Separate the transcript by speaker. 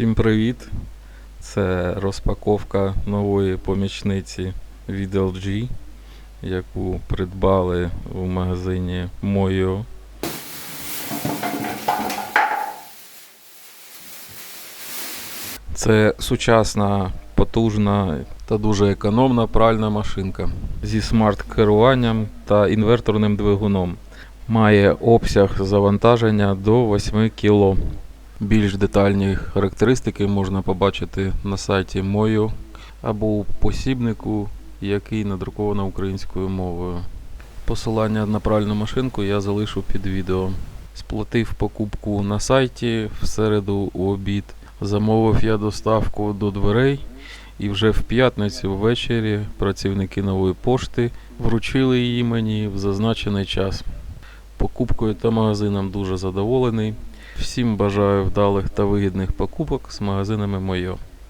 Speaker 1: Всім привіт! Це розпаковка нової помічниці від LG, яку придбали в магазині Moyo. Це сучасна, потужна та дуже економна пральна машинка зі смарт-керуванням та інверторним двигуном. Має обсяг завантаження до 8 кг. Більш детальні характеристики можна побачити на сайті Moyo або у посібнику, який надруковано українською мовою. Посилання на пральну машинку я залишу під відео. Сплатив покупку на сайті в середу у обід. Замовив я доставку до дверей, і вже в п'ятницю ввечері працівники нової пошти вручили її мені в зазначений час. Покупкою та магазином дуже задоволений. Всім бажаю вдалих та вигідних покупок з магазинами Мойо.